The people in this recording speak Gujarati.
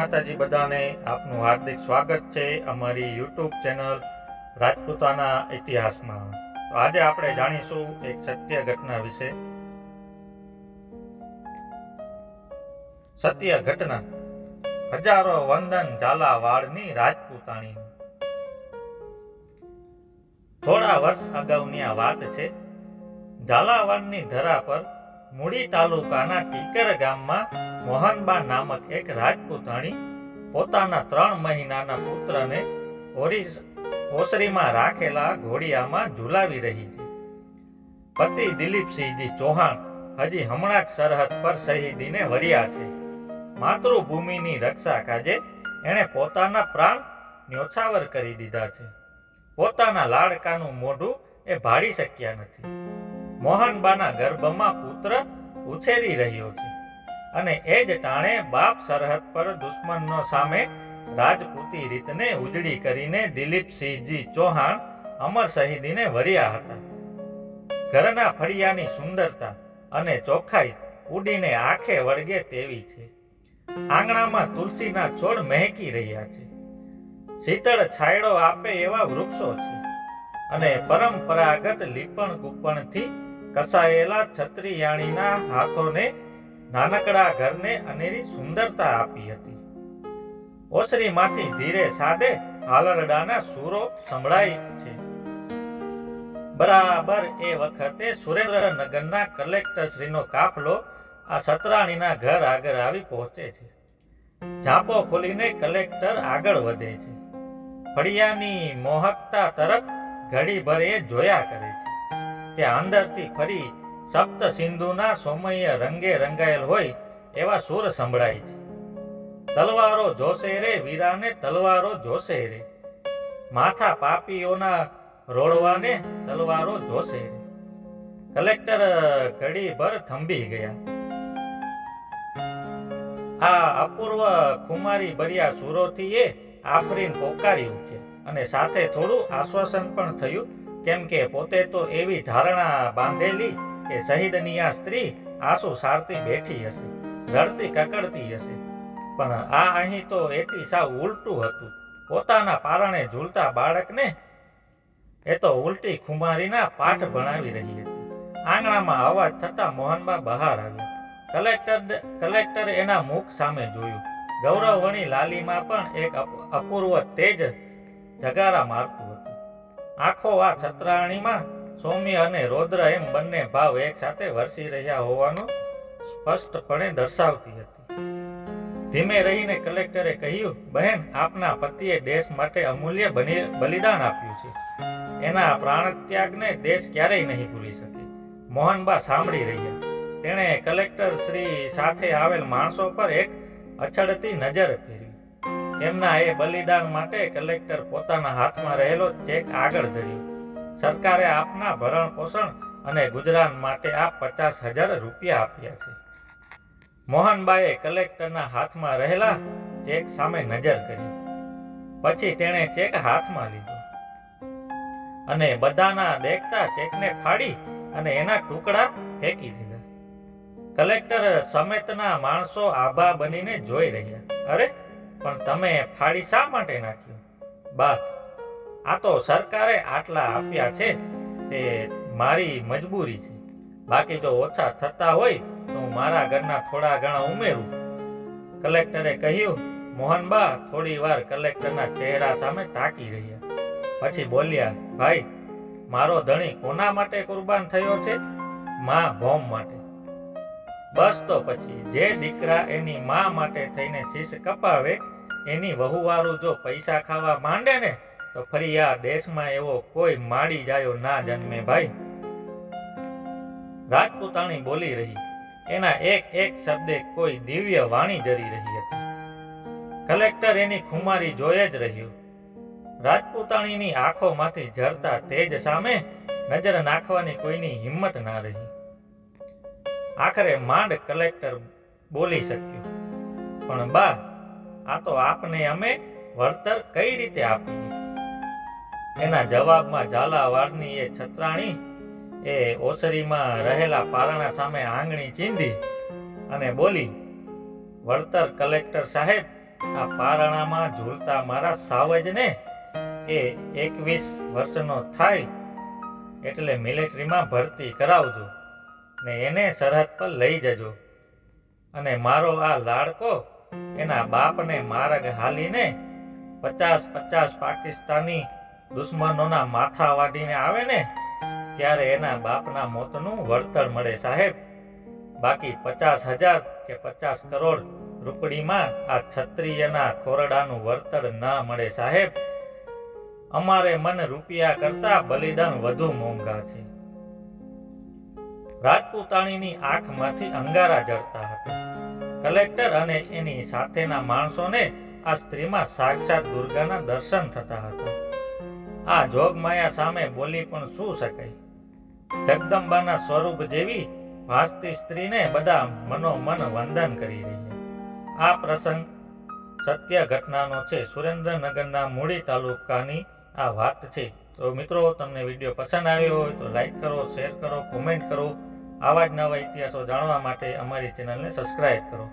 માતાજી બધાને આપનું હાર્દિક સ્વાગત છે અમારી યુટ્યુબ ચેનલ રાજપૂતાના ઇતિહાસમાં. આજે આપણે જાણીશું એક સત્ય ઘટના વિશે. સત્ય ઘટના. હજારો વંદન ઝાલાવાડની રાજપૂતાણી. થોડા વર્ષ અગાઉની આ વાત છે. ઝાલાવાડની ધરા પર મૂડી તાલુકાના ટીકર ગામમાં મોહનબા નામક એક રાજપૂતાણી પોતાના ત્રણ મહિનાના પુત્રને ઓસરીમાં રાખેલા ઘોડિયામાં ઝુલાવી રહી છે. પતિ દિલીપસિંહજી ચૌહાણ હજી હમણાં જ સરહદ પર શહીદીને વર્યા છે. માતૃભૂમિની રક્ષા કાજે એણે પોતાના પ્રાણ ન્યોછાવર કરી દીધા છે. પોતાના લાડકાનું મોઢું એ ભાળી શક્યા નથી. મોહનબાના ગર્ભમાં પુત્ર ઉછેરી રહ્યો છે. અને એ જ ટાણે બાપ સરહદ પર દુશ્મનનો સામે રાજપૂતી રીતને ઉજળી કરીને દિલીપસિંહજી ચૌહાણ અમર શહીદીને વર્યા હતા. ઘરના ફળિયાની સુંદરતા અને ચોખ્ખાઈ ઉડીને આંખે વળગે તેવી છે. આંગણામાં તુલસીના છોડ મહેકી રહ્યા છે. શીતળ છાયડો આપે એવા વૃક્ષો છે. અને પરંપરાગત લીપણ કૂપણથી કસાયેલા છત્રીયાણીના હાથોને નાનકડા ઘરને અનેરી સુંદરતા આપી હતી. ઓસરીમાંથી ધીરે સાદે હાલરડાના સૂરો સંભળાય છે. બરાબર એ વખતે સુરેન્દ્રનગરના કલેક્ટરશ્રીનો કાફલો આ સતરાણીના ઘર આગળ આવી પહોંચે છે. ઝાપો ખોલીને કલેક્ટર આગળ વધે છે. ફળિયાની મોહકતા તરફ ઘડીભર એ જોયા કરે છે. ત્યાં અંદરથી ફરી સપ્ત સિંધુના સોમય રંગે રંગાયેલ હોય એવા સુર સંભળાય છે. તલવારો જોશે રે વીરાને, તલવારો જોશે રે. માથા પાપીઓના રોળવાને તલવારો જોશે રે. કલેક્ટર, ઘડીભર થંભી ગયા. આ અપૂર્વ ખુમારી ભર્યા સુરોથી એ આફરીન પોકારી ઉઠ્યા અને સાથે થોડું આશ્વાસન પણ થયું કેમ કે પોતે તો એવી ધારણા બાંધેલી કે શહીદની આ સ્ત્રી આંસુ સારતી બેઠી હશે, રડતી કકડતી હશે. પણ આ અહીં તો એથી સાવ ઉલટું હતું. પોતાના પારણે ઝૂલતા બાળકને એ તો ઉલટી ખુમારીના પાઠ ભણાવી રહી હતી. આંગણામાં અવાજ થતા મોહનબા બહાર આવ્યા. કલેક્ટર કલેક્ટર એના મુખ સામે જોયું. ગૌરવવણી લાલીમાં પણ એક અપ- અપૂર્વ તેજ જગારા મારતું આખો આ છત્રાણીમાં સૌમ્ય અને રૌદ્ર એમ બંને ભાવ એક સાથે વરસી રહ્યા હોવાનું સ્પષ્ટપણે દર્શાવતી હતી. ધીમે રહીને કલેક્ટરે કહ્યું, બહેન, આપના પતિએ દેશ માટે અમૂલ્ય બલિદાન આપ્યું છે. એના પ્રાણત્યાગને દેશ ક્યારેય નહીં ભૂલી શકે. મોહનબા સાંભળી રહ્યા. તેણે કલેક્ટર શ્રી સાથે આવેલ માણસો પર એક અછડતી નજર ફેરવી. એમના એ બલિદાન માટે કલેક્ટર પોતાના હાથમાં રહેલો ચેક આગળ ધર્યો. સરકારે આપના ભરણ પોષણ અને ગુજરાન માટે આ પચાસ હજાર રૂપિયા આપ્યા છે. મોહનબાઈએ કલેક્ટરના હાથમાં રહેલા ચેક સામે નજર કરી. પછી તેણે ચેક હાથમાં લીધો. અને બધાના દેખતા ચેકને ફાડી અને એના ટુકડા ફેંકી દીધા. કલેક્ટર સમેતના માણસો આભા બનીને જોઈ રહ્યા. અરે પણ તમે ફાળી શા માટે નાખ્યું? બા આ તો સરકારે આટલા આપ્યા છે તે મારી મજબૂરી છે. બાકી જો ઓછા થતા હોય તો હું મારા ઘરના થોડા ઘણા ઉમેરું. કલેક્ટરે કહ્યું મોહનબા થોડી વાર કલેક્ટરના ચહેરા સામે તાકી રહ્યા. પછી બોલ્યા, ભાઈ, મારો ધણી કોના માટે કુરબાન થયો છે? માં ભોમ માટે. બસ તો પછી જે દીકરા એની માં માટે થઈને શીશ કપાવે, એની વહુવારું જો પૈસા ખાવા માંડે ને, તો ફરી આ દેશમાં એવો કોઈ માડી જાયો ના જન્મે ભાઈ. રાજપૂતાણી બોલી રહી. એના એક એક શબ્દે કોઈ દિવ્ય વાણી જરી રહી હતી. કલેક્ટર એની ખુમારી જોઈ જ રહ્યું. રાજપૂતાણીની આંખોમાંથી ઝરતા તેજ સામે નજર નાખવાની કોઈની હિંમત ના રહી. આખરે માંડ કલેક્ટર બોલી શક્યું. પણ બા, આ તો આપને અમે વળતર કઈ રીતે આપીએ? એના જવાબમાં ઝાલાવાડની એ છત્રાણી એ ઓસરીમાં રહેલા પારણા સામે આંગળી ચીંધી અને બોલી, વળતર કલેક્ટર સાહેબ, આ પારણામાં ઝૂલતા મારા સાવજને એ એકવીસ વર્ષનો થાય એટલે મિલિટરીમાં ભરતી કરાવજો. ને એને સરહદ પર લઈ જજો. અને મારો આ લાડકો એના બાપને માર્ગ હાલીને પચાસ પચાસ પાકિસ્તાની દુશ્મનોના માથા વાડીને આવે ને, ત્યારે એના બાપના મોતનું વળતર મળે સાહેબ. બાકી પચાસ હજાર કે પચાસ કરોડ રૂપડીમાં આ ક્ષત્રિયના ખોરડાનું વળતર ના મળે સાહેબ. અમારે મન રૂપિયા કરતા બલિદાન વધુ મોંઘા છે. રાજપૂતાણીની આંખમાંથી અંગારા જળતા હતા. કલેક્ટર અને એની સાથેના માણસોને આ સ્ત્રીમાં સાક્ષાત દુર્ગાના દર્શન થતા હતા. આ જોગમાયા સામે બોલી પણ શું શકાય જગદંબાના સ્વરૂપ જેવી ભાસતી સ્ત્રીને બધા મનોમન વંદન કરી રહ્યા આ પ્રસંગ સત્ય ઘટનાનો છે. સુરેન્દ્રનગરના મૂળી તાલુકાની આ વાત છે. તો મિત્રો, તમને વીડિયો પસંદ આવ્યો હોય તો લાઈક કરો, શેર કરો, કોમેન્ટ કરો. આવા જ નવા ઇતિહાસો જાણવા માટે અમારી ચેનલને સબસ્ક્રાઇબ કરો.